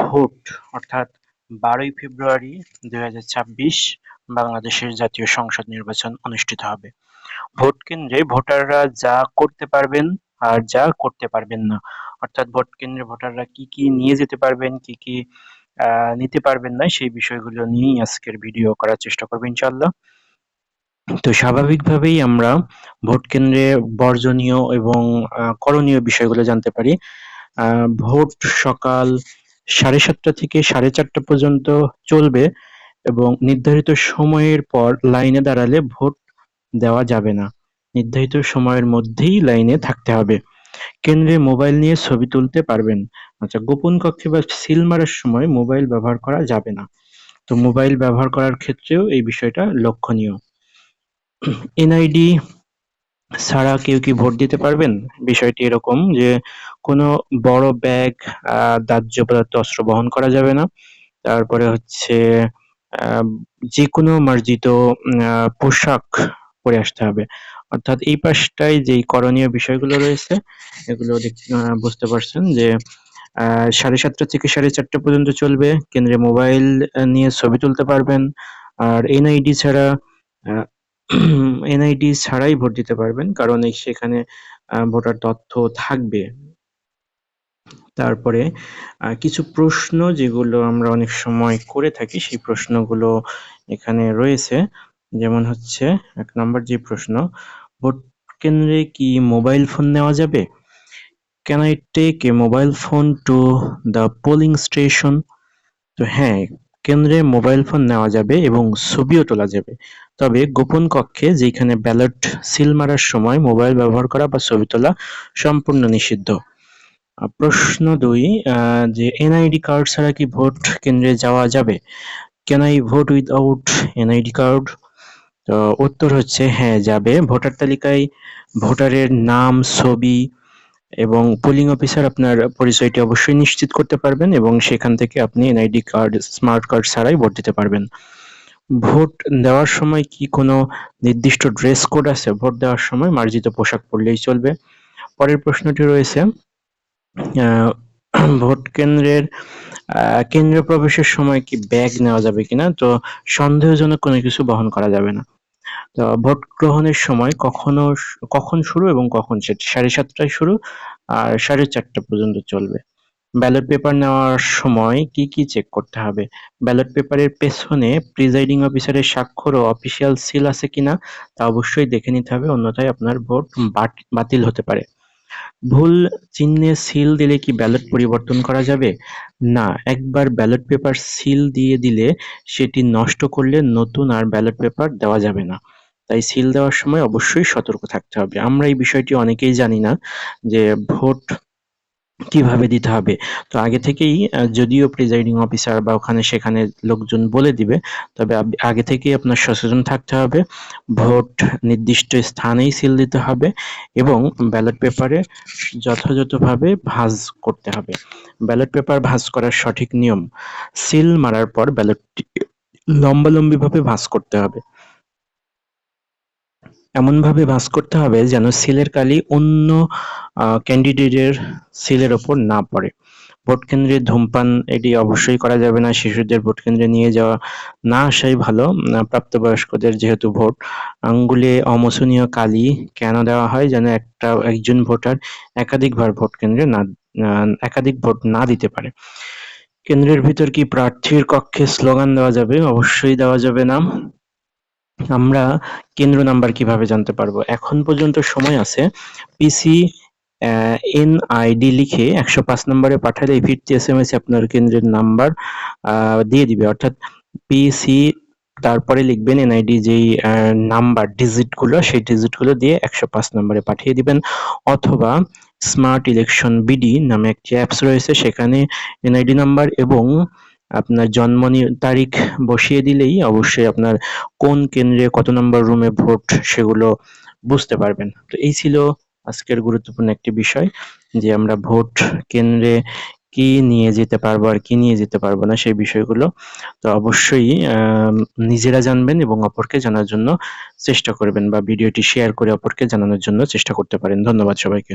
Vote, অর্থাৎ বারোই ফেব্রুয়ারি দুই হাজার ছাব্বিশ বাংলাদেশের জাতীয় সংসদ নির্বাচন অনুষ্ঠিত হবে। ভোট কেন্দ্রে ভোটাররা যা করতে পারবেন আর যা করতে পারবেন না, অর্থাৎ ভোট কেন্দ্রে ভোটাররা কি কি নিয়ে যেতে পারবেন, কি কি নিতে পারবেন না, সেই বিষয়গুলো নিয়েই আজকের ভিডিও করার চেষ্টা করব ইনশাল্লাহ তো স্বাভাবিকভাবেই আমরা ভোট কেন্দ্রে বর্জনীয় এবং করণীয় বিষয়গুলো জানতে পারি। ভোট সকাল সাড়ে সাতটা থেকে সাড়ে চারটা পর্যন্ত চলবে এবং নির্ধারিত সময়ের পর লাইনে দাঁড়ালে ভোট দেওয়া যাবে না। নির্ধারিত সময়ের মধ্যেই লাইনে থাকতে হবে। কেন্দ্রে মোবাইল নিয়ে ছবি তুলতে পারবেন। আচ্ছা গোপন কক্ষে বা সিল মারার সময় মোবাইল ব্যবহার করা যাবে না। তো মোবাইল ব্যবহার করার ক্ষেত্রেও এই বিষয়টা লক্ষণীয়। এনআইডি ছাড়া কেউ কি ভোট দিতে পারবেন? বিষয়টি এরকম যে, কোনো বড় ব্যাগ দাহ্য পদার্থ অস্ত্র বহন করা যাবে না। তারপরে হচ্ছে যে কোনো মার্জিত পোশাক পরে আসতে হবে। অর্থাৎ এই পাশটায় যেই করণীয় বিষয়গুলো রয়েছে, এগুলো বুঝতে পারছেন যে সাড়ে সাতটা থেকে সাড়ে চারটা পর্যন্ত চলবে। কেন্দ্রে মোবাইল নিয়ে ছবি তুলতে পারবেন। আর এনআইডি ছাড়া এনআইডি ছাড়াই ভোট দিতে পারবেন, কারণ সেখানে ভোটার তথ্য থাকবে। তারপরে কিছু প্রশ্ন যেগুলো আমরা অনেক সময় করে থাকি, সেই প্রশ্নগুলো এখানে রয়েছে। যেমন হচ্ছে, এক নম্বর যে প্রশ্ন, ভোট কেন্দ্রে কি মোবাইল ফোন নেওয়া যাবে? Can I take a mobile phone to the polling station তো হ্যাঁ কেন্দ্রে মোবাইল ফোন নেওয়া যাবে এবং ছবিও তোলা যাবে। তবে গোপন কক্ষে যেখানে ব্যালট সিল মারার সময় মোবাইল ব্যবহার করা বা ছবি তোলা সম্পূর্ণ নিষিদ্ধ। প্রশ্ন দুই যে এনআইডি কার্ড ছাড়া কি ভোট কেন্দ্রে যাওয়া যাবে? Can I vote without NID card? তো উত্তর হচ্ছে হ্যাঁ যাবে। ভোটার তালিকায় ভোটারের নাম, ছবি এবং পোলিং অফিসার আপনার পরিচয়টি অবশ্যই নিশ্চিত করতে পারবেন এবং সেখান থেকে আপনি এনআইডি কার্ড, স্মার্ট কার্ড ছাড়াই ভোট দিতে পারবেন। ভোট দেওয়ার সময় কি কোনো নির্দিষ্ট ড্রেস কোড আছে? ভোট দেওয়ার সময় মার্জিত পোশাক পরলেই চলবে। পরের প্রশ্নটি রয়েছে ভোট কেন্দ্রের কেন্দ্র প্রবেশের সময় কি ব্যাগ নেওয়া যাবে কিনা? তো সন্দেহজনক কোনো কিছু বহন করা যাবে না। ভোট গ্রহণের সময় কখনো কখন শুরু এবং কখন শেষ? সাড়ে সাতটায় শুরু আর সাড়ে চারটা পর্যন্ত চলবে। ব্যালট পেপার নেওয়ার সময় কি কি চেক করতে হবে? ব্যালট পেপারের পেছনে প্রিজাইডিং অফিসারের স্বাক্ষর ও অফিসিয়াল সিল আছে কিনা তা অবশ্যই দেখে নিতে হবে, অন্যথায় আপনার ভোট বাতিল হতে পারে। ভুল চিহ্নে সিল দিলে কি ব্যালট পরিবর্তন করা যাবে? না, একবার ব্যালট পেপার সিল দিয়ে দিলে সেটি নষ্ট করলে নতুন আর ব্যালট পেপার দেওয়া যাবে না। তাই সিল দেওয়ার সময় অবশ্যই সতর্ক থাকতে হবে। আমরা এই বিষয়টি অনেকেই জানি না যে ভোট কীভাবে দিতে হবে। তো আগে থেকেই যদিও প্রিজাইডিং অফিসার বা ওখানে সেখানে লোকজন বলে দিবে, তবে আগে থেকেই আপনার সচেতন থাকতে হবে। ভোট নির্দিষ্ট স্থানেই সিল দিতে হবে এবং ব্যালট পেপারে যথাযথভাবে ভাঁজ করতে হবে। ব্যালট পেপার ভাঁজ করার সঠিক নিয়ম সিল মারার পর ব্যালটটি লম্বালম্বিভাবে ভাঁজ করতে হবে। এমনভাবে ভাঁজ করতে হবে যেন সিলের কালি অন্য ক্যান্ডিডেটের সিলের ওপর না পড়ে। ভোট কেন্দ্রে ধূমপান এটি অবশ্যই করা যাবে না, শিশুদের ভোট কেন্দ্রে নিয়ে যাওয়া না আসাই ভালো। প্রাপ্তবয়স্কদের যেহেতু ভোট, আঙ্গুলে অমোচনীয় কালি কেন দেওয়া হয় যেন একটা, একজন ভোটার একাধিকবার ভোট কেন্দ্রে না একাধিক ভোট না দিতে পারে। কেন্দ্রের ভিতর কি প্রার্থীর কক্ষে স্লোগান দেওয়া যাবে? অবশ্যই দেওয়া যাবে না। আমরা কেন্দ্র নাম্বার কীভাবে জানতে পারব? এখন পর্যন্ত সময় আছে। পিসি এনআইডি লিখে একশো পাঁচ নম্বরে পাঠালে ফিরতি এস এম এস আপনার কেন্দ্রের নাম্বার দিয়ে দিবে। অর্থাৎ পিসি তারপরে লিখবেন এনআইডি যেই নাম্বার ডিজিটগুলো সেই ডিজিটগুলো দিয়ে একশো পাঁচ নম্বরে পাঠিয়ে দিবেন। অথবা স্মার্ট ইলেকশন বিডি নামে একটি অ্যাপস রয়েছে, সেখানে এনআইডি নাম্বার এবং আপনার জন্ম তারিখ বসিয়ে দিলেই অবশ্যই আপনার কোন কেন্দ্রে কত নম্বর রুমে ভোট সেগুলো বুঝতে পারবেন। তো এই ছিল আজকের গুরুত্বপূর্ণ একটি বিষয় যে আমরা ভোট কেন্দ্রে কি নিয়ে যেতে পারব আর কি নিয়ে যেতে পারব না সেই বিষয়গুলো। তো অবশ্যই নিজেরা জানবেন এবং অপরকে জানার জন্য চেষ্টা করবেন বা ভিডিওটি শেয়ার করে অপরকে জানানোর জন্য চেষ্টা করতে পারেন। ধন্যবাদ সবাইকে।